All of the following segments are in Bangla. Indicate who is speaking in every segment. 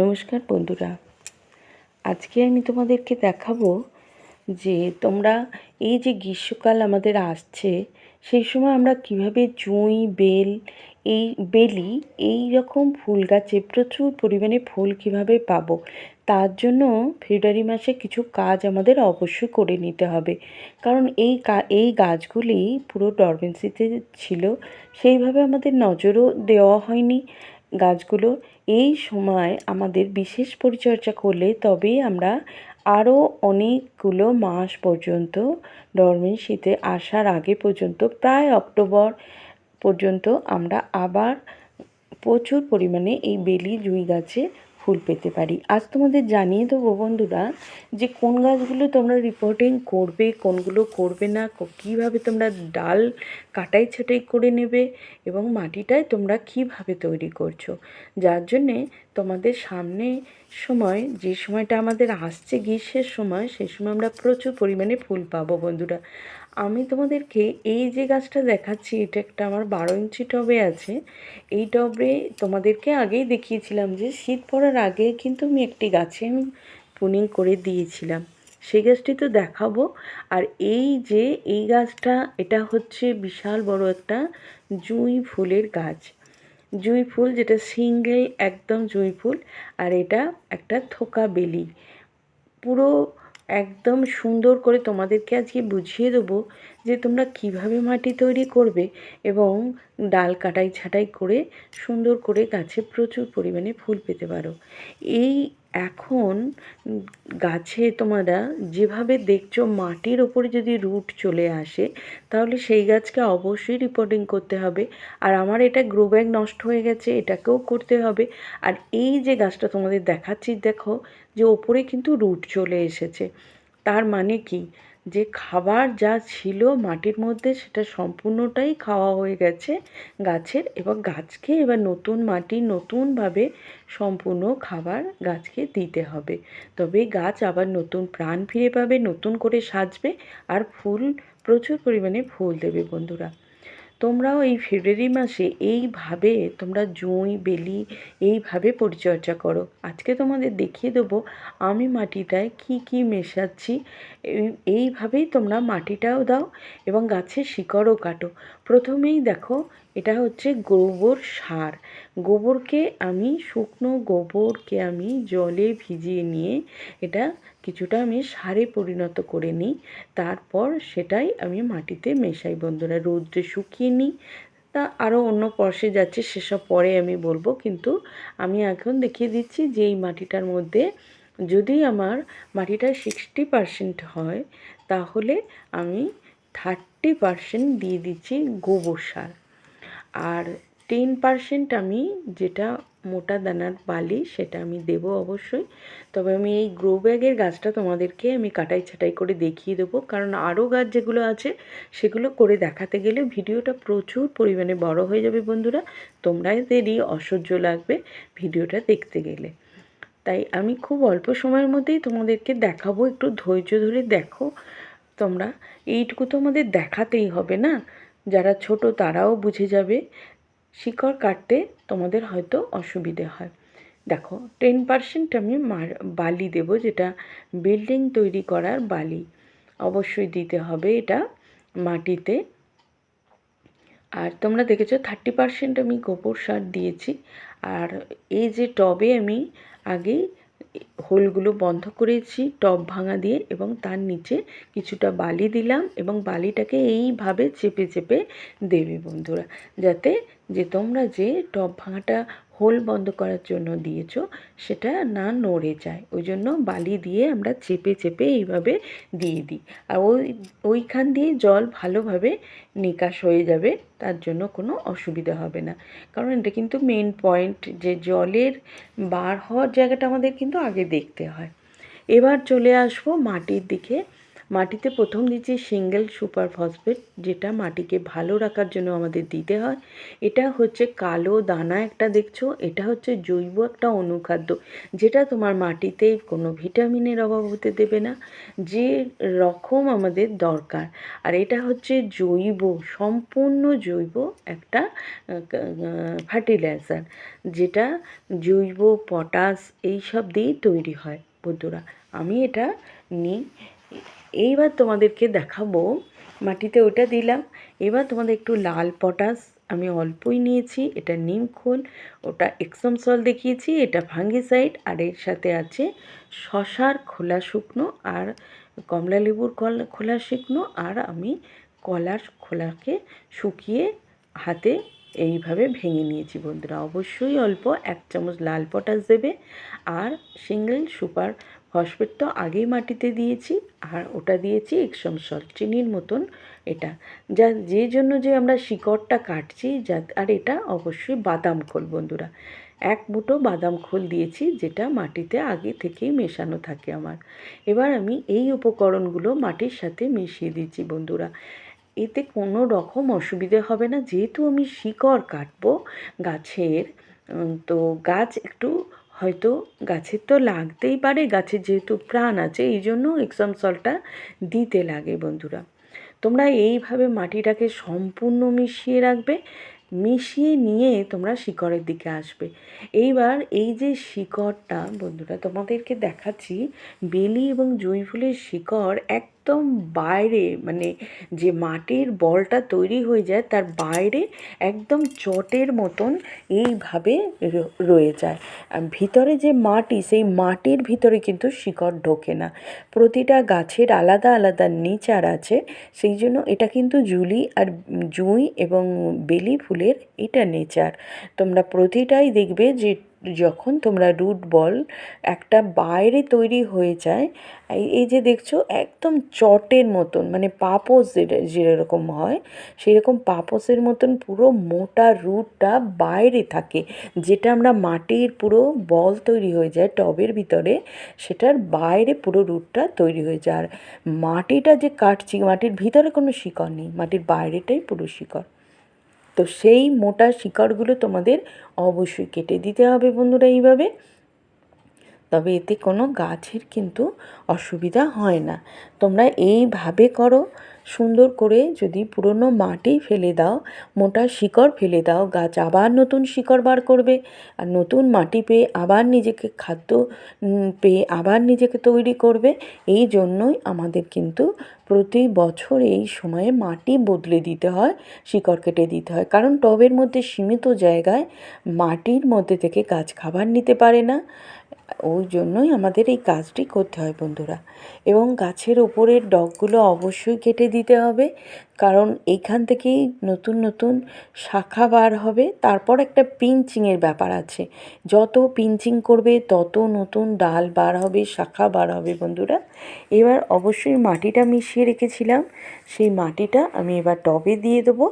Speaker 1: নমস্কার বন্ধুরা। আজকে আমি তোমাদেরকে দেখাবো যে তোমরা এই যে গ্রীষ্মকাল আমাদের আসছে, সেই সময় আমরা কীভাবে জুঁই, বেল, এই বেলি এই রকম ফুল গাছে প্রচুর পরিমাণে ফুল কীভাবে পাবো, তার জন্য ফেব্রুয়ারি মাসে কিছু কাজ আমাদের অবশ্যই করে নিতে হবে। কারণ এই এই গাছগুলি পুরো ডরমেন্সিতে ছিল, সেইভাবে আমাদের নজরও দেওয়া হয়নি। গাছগুলো এই সময় আমাদের বিশেষ পরিচর্যা করলে তবেই আমরা আরও অনেকগুলো মাস পর্যন্ত ডরমেন্সিতে আসার আগে পর্যন্ত, প্রায় অক্টোবর পর্যন্ত আমরা আবার প্রচুর পরিমাণে এই বেলি জুঁই গাছে ফুল পেতে পারি। আজ তোমাদের জানিয়ে দেবো বন্ধুরা যে কোন গাছগুলো তোমরা রিপোর্টিং করবে, কোনগুলো করবে না কীভাবে তোমরা ডাল কাটাই ছাটাই করে নেবে এবং মাটিটায় তোমরা কীভাবে তৈরি করছ। যার জন্যে তোমাদের সামনে সময়, যে সময়টা আমাদের আসছে গ্রীষ্মের সময় সেই সময় আমরা প্রচুর পরিমাণে ফুল পাবো বন্ধুরা। আমি তোমাদেরকে এই যে গাছটা দেখাচ্ছি, এটা একটা আমার বারো ইঞ্চি টবে আছে। এই টবে তোমাদেরকে আগেই দেখিয়েছিলাম যে শীত পড়ার আগে কিন্তু আমি একটি গাছে আমি পুনিং করে দিয়েছিলাম। সেই গাছটি তো দেখাবো। আর এই যে এই গাছটা, এটা হচ্ছে বিশাল বড় একটা জুঁই ফুলের গাছ। জুঁই ফুল যেটা সিঙ্গেল একদম জুঁই ফুল। আর এটা একটা থোকা বেলি। পুরো একদম সুন্দর করে তোমাদেরকে আজকে বুঝিয়ে দেবো যে তোমরা কীভাবে মাটি তৈরি করবে এবং ডাল কাটাই ছাটাই করে সুন্দর করে গাছে প্রচুর পরিমাণে ফুল পেতে পারো। এই এখন গাছে তোমরা যেভাবে দেখছ মাটির ওপরে যদি রুট চলে আসে, তাহলে সেই গাছকে অবশ্যই রিপোর্টিং করতে হবে। আর আমার এটা গ্রো ব্যাগ নষ্ট হয়ে গেছে, এটাকেও করতে হবে। আর এই যে গাছটা তোমাদের দেখাচ্ছি, দেখো যে ওপরে কিন্তু রুট চলে এসেছে। তার মানে কি? যে খাবার যা ছিল মাটির মধ্যে সেটা সম্পূর্ণটাই খাওয়া হয়ে গেছে গাছের এবং গাছকে এবার নতুন মাটি নতুনভাবে সম্পূর্ণ খাবার গাছকে দিতে হবে। তবে গাছ আবার নতুন প্রাণ ফিরে পাবে, নতুন করে সাজবে আর ফুল প্রচুর পরিমাণে ফুল দেবে বন্ধুরা। তোমরাও এই ফেব্রুয়ারি মাসে এইভাবে তোমরা জুঁই, বেলি এইভাবে পরিচর্যা করো। আজকে তোমাদের দেখিয়ে দেবো আমি মাটিটায় কি কি মেশাচ্ছি। এইভাবেই তোমরা মাটিটাও দাও এবং গাছের শিকড়ও কাটো। প্রথমেই দেখো এটা হচ্ছে গোবর সার। গোবরকে আমি, শুকনো গোবরকে আমি জলে ভিজিয়ে নিয়ে এটা কিছুটা আমি সারে পরিণত করে নিই। তারপর সেটাই আমি মাটিতে মেশাই বন্ধুরা, রৌদ্রে শুকিয়ে নিই। তা আরও অন্য পরশে যাচ্ছে, সেসব পরে আমি বলব। কিন্তু আমি এখন দেখিয়ে দিচ্ছি যে এই মাটিটার মধ্যে যদি আমার মাটিটা সিক্সটি পারসেন্ট হয়, তাহলে আমি থার্টি পারসেন্ট দিয়ে দিচ্ছি গোবর সার। আর টেন পারসেন্ট আমি যেটা মোটা দানার বালি সেটা আমি দেব অবশ্যই। তবে আমি এই গ্রো ব্যাগের গাছটা তোমাদেরকে আমি কাটাই ছাটাই করে দেখিয়ে দেবো। কারণ আরও গাছ যেগুলো আছে সেগুলো করে দেখাতে গেলে ভিডিওটা প্রচুর পরিমাণে বড় হয়ে যাবে বন্ধুরা। তোমরা এদেরই অসহ্য লাগবে ভিডিওটা দেখতে গেলে। তাই আমি খুব অল্প সময়ের মধ্যেই তোমাদেরকে দেখাবো, একটু ধৈর্য ধরে দেখো। তোমরা এইটুকু তো আমাদের দেখাতেই হবে না? যারা ছোট তারাও বুঝে যাবে শিকড় কাটতে তোমাদের হয়তো অসুবিধে হয়। দেখো টেন পারসেন্ট আমি মার, বালি দেব যেটা বিল্ডিং তৈরি করার বালি। অবশ্যই দিতে হবে এটা মাটিতে। আর তোমরা দেখেছ থার্টি পারসেন্ট আমি গোবর সার দিয়েছি। আর এই যে টবে আমি আগেই হোলগুলো বন্ধ করেছি, টব ভাঙা দিয়ে এবং তার নিচে কিছুটা বালি দিলাম এবং বালিটাকে এইভাবে চেপে চেপে দেবে বন্ধুরা। যাতে যে তোমরা যে টব ভাঙাটা হোল বন্ধ করার জন্য দিয়েছ, সেটা না নড়ে যায়। ওই জন্য বালি দিয়ে আমরা চেপে চেপে এইভাবে দিয়ে দিই। আর ওই, ওইখান দিয়ে জল ভালোভাবে নিকাশ হয়ে যাবে, তার জন্য কোনো অসুবিধা হবে না। কারণ এটা কিন্তু মেন পয়েন্ট যে জলের বার হওয়ার জায়গাটা আমাদের কিন্তু আগে দেখতে হয়। এবার চলে আসব মাটির দিকে। মাটিতে প্রথম দিচ্ছি সিঙ্গেল সুপার ফসফেট, যেটা মাটিকে ভালো রাখার জন্য আমাদের দিতে হয়। এটা হচ্ছে কালো দানা একটা দেখছ? এটা হচ্ছে জৈব একটা অনুখাদ্য, যেটা তোমার মাটিতে কোনো ভিটামিনের অভাব হতে দেবে না। যে রকম আমাদের দরকার। আর এটা হচ্ছে জৈব, সম্পূর্ণ জৈব একটা ফার্টিলাইজার, যেটা জৈব, পটাশ, এইসব দিয়েই তৈরি হয়। বন্ধুরা, আমি এটা নিই। এইবার তোমাদেরকে দেখাবো। মাটিতে ওটা দিলাম। এবার তোমাদের একটু লাল পটাশ আমি অল্পই নিয়েছি। এটা নিম খোল, ওটা এক্সম সল দেখিয়েছি, এটা ফাঙ্গিসাইড, আর এর সাথে আছে শশার খোলা শুকনো আর কমলা লেবুর খোলা শুকনো, আর আমি কলার খোলাকে শুকিয়ে হাতে এইভাবে ভেঙে নিয়েছি বন্ধুরা। অবশ্যই অল্প এক চামচ লাল পটাশ দেবে। আর সিঙ্গেল সুপার ফসফেট তো আগেই মাটিতে দিয়েছি আর ওটা দিয়েছি একশম সল্ট, চিনির মতন এটা। যা, যে জন্য যে আমরা শিকড়টা কাটছি, যা, আর এটা অবশ্যই বাদাম খোল বন্ধুরা। এক মুঠো বাদাম খোল দিয়েছি, যেটা মাটিতে আগে থেকেই মেশানো থাকে আমার। এবার আমি এই উপকরণগুলো মাটির সাথে মিশিয়ে দিচ্ছি বন্ধুরা। এতে কোনো রকম অসুবিধে হবে না। যেহেতু আমি শিকড় কাটবো গাছের তো গাছ একটু হয়তো গাছের তো লাগতেই পারে গাছের যেহেতু প্রাণ আছে এই জন্য এক্সাম সলটা দিতে লাগে বন্ধুরা। তোমরা এইভাবে মাটিটাকে সম্পূর্ণ মিশিয়ে রাখবে, মিশিয়ে নিয়ে তোমরা শিকড়ের দিকে আসবে। এইবার এই যে শিকড়টা বন্ধুরা, তোমাদেরকে দেখাচ্ছি, বেলি এবং জুঁই ফুলের শিকড় একদম বাইরে মানে যে মাটির বলটা তৈরি হয়ে যায় তার বাইরে একদম চটের মতন এইভাবে রয়ে যায়। ভিতরে যে মাটি, সেই মাটির ভিতরে কিন্তু শিকড় ঢোকে না। প্রতিটা গাছের আলাদা আলাদা নিচার আছে, সেই জন্য এটা কিন্তু জুলি আর জুঁই এবং বেলি ফুলের এটা নেচার। তোমরা প্রতিটাই দেখবে যে যখন তোমরা রুট বল একটা বাইরে তৈরি হয়ে যায়, এই যে দেখছ একদম চটের মতন মানে পাপোস যেরকম হয়, সেরকম পাপোসের মতন পুরো মোটা রুটটা বাইরে থাকে, যেটা আমরা মাটির পুরো বল তৈরি হয়ে যায়, টবের ভিতরে, সেটার বাইরে পুরো রুটটা তৈরি হয়ে যায়। আর মাটিটা যে কাটছি, মাটির ভিতরে কোনো শিকড় নেই, মাটির বাইরেটাই পুরো শিকড়। তো সেই মোটা শিকড়গুলো তোমাদের অবশ্যই কেটে দিতে হবে বন্ধুরা এইভাবে। তবে এতে কোনো গাছের কিন্তু অসুবিধা হয় না। তোমরা এইভাবে করো, সুন্দর করে যদি পুরনো মাটি ফেলে দাও, মোটা শিকড় ফেলে দাও, গাছ আবার নতুন শিকড় বার করবে, আর নতুন মাটি পেয়ে আবার নিজেকে খাদ্য পেয়ে আবার নিজেকে তৈরি করবে, এই জন্যই আমাদের কিন্তু প্রতি বছর এই সময়ে মাটি বদলে দিতে হয়, শিকড় কেটে দিতে হয়। কারণ টবের মধ্যে সীমিত জায়গায় মাটির মধ্যে থেকে গাছ খাবার নিতে পারে না। ওই জন্যই আমাদের এই কাজটি করতে হয় বন্ধুরা। এবং গাছের ওপরের ডগগুলো অবশ্যই কেটে দিতে হবে, কারণ এইখান থেকেই নতুন নতুন শাখা বার হবে। তারপর একটা পিঞ্চিংয়ের ব্যাপার আছে। যত পিঞ্চিং করবে, তত নতুন ডাল বার হবে, শাখা বার হবে বন্ধুরা। এবার অবশ্যই মাটিটা মিশিয়ে রেখেছিলাম। সেই মাটিটা আমি এবার টবে দিয়ে দেবো।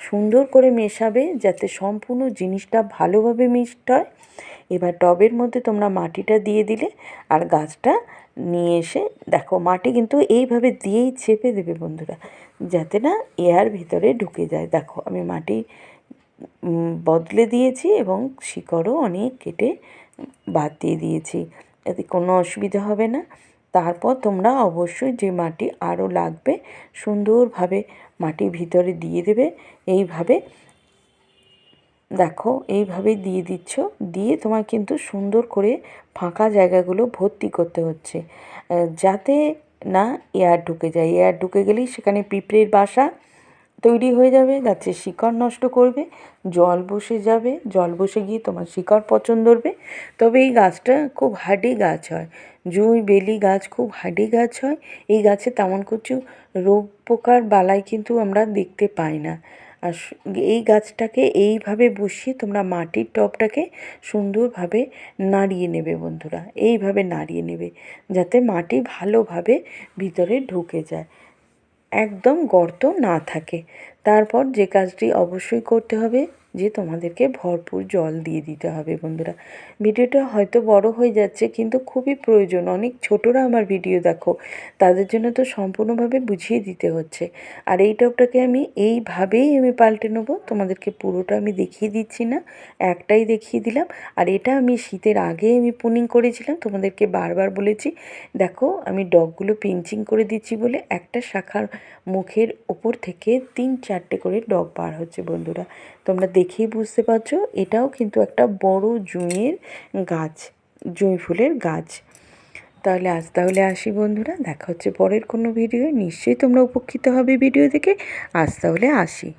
Speaker 1: সুন্দর করে মেশাবে যাতে সম্পূর্ণ জিনিসটা ভালোভাবে মিক্সড হয়। এবার টবের মধ্যে তোমরা মাটিটা দিয়ে দিলে আর গাছটা নিয়ে এসে দেখো মাটি কিন্তু এইভাবে দিয়েই চেপে দেবে বন্ধুরা, যাতে না এয়ার ভিতরে ঢুকে যায়। দেখো আমি মাটি বদলে দিয়েছি এবং শিকড়ও অনেক কেটে বাদ দিয়ে দিয়েছি, এতে কোনো অসুবিধা হবে না। তারপর তোমরা অবশ্যই যে মাটি আরও লাগবে সুন্দরভাবে মাটির ভিতরে দিয়ে দেবে, এইভাবে দেখো এইভাবে দিয়ে দিচ্ছ। দিয়ে তোমার কিন্তু সুন্দর করে ফাঁকা জায়গাগুলো ভর্তি করতে হচ্ছে। যাতে না এয়ার ঢুকে যায়। এয়ার ঢুকে গেলেই সেখানে পিঁপড়ের বাসা তৈরি হয়ে যাবে। গাছের শিকড় নষ্ট করবে। জল বসে যাবে। জল বসে গিয়ে তোমার শিকড় পচন ধরবে। তবে এই গাছটা খুব হার্ডি গাছ হয়। জুঁই, বেলি গাছ খুব হার্ডি গাছ হয়। এই গাছে তেমন কিছু রোগ পোকার বালাই কিন্তু আমরা দেখতে পাই না। আর এই গাছটাকে এইভাবে বসিয়ে তোমরা মাটির টবটাকে সুন্দরভাবে নাড়িয়ে নেবে বন্ধুরা। এইভাবে নাড়িয়ে নেবে যাতে মাটি ভালোভাবে ভিতরে ঢুকে যায়। একদম গর্ত না থাকে। তারপর যে কাজটি অবশ্যই করতে হবে, যে তোমাদেরকে ভরপুর জল দিয়ে দিতে হবে বন্ধুরা। ভিডিওটা হয়তো বড় হয়ে যাচ্ছে, কিন্তু খুবই প্রয়োজন। অনেক ছোটরা আমার ভিডিও দেখো, তাদের জন্য তো সম্পূর্ণভাবে বুঝিয়ে দিতে হচ্ছে। আর এই টবটাকে আমি এইভাবেই আমি পাল্টে নেব। তোমাদেরকে পুরোটা আমি দেখিয়ে দিচ্ছি না, একটাই দেখিয়ে দিলাম। আর এটা আমি শীতের আগে আমি পুনিং করেছিলাম, তোমাদেরকে বারবার বলেছি। দেখো, আমি ডগগুলো পিঞ্চিং করে দিচ্ছি বলে একটা শাখার মুখের ওপর থেকে তিন চারটে করে ডগ বার হচ্ছে বন্ধুরা। তোমরা দেখেই বুঝতে পারছ, এটাও কিন্তু একটা বড় জুঁইয়ের গাছ, জুঁই ফুলের গাছ। তাহলে আজ তাহলে আসি বন্ধুরা, দেখা হচ্ছে পরের কোনো ভিডিও নিশ্চয়ই তোমরা উপকৃত হবে ভিডিও দেখে। আজ তাহলে আসি।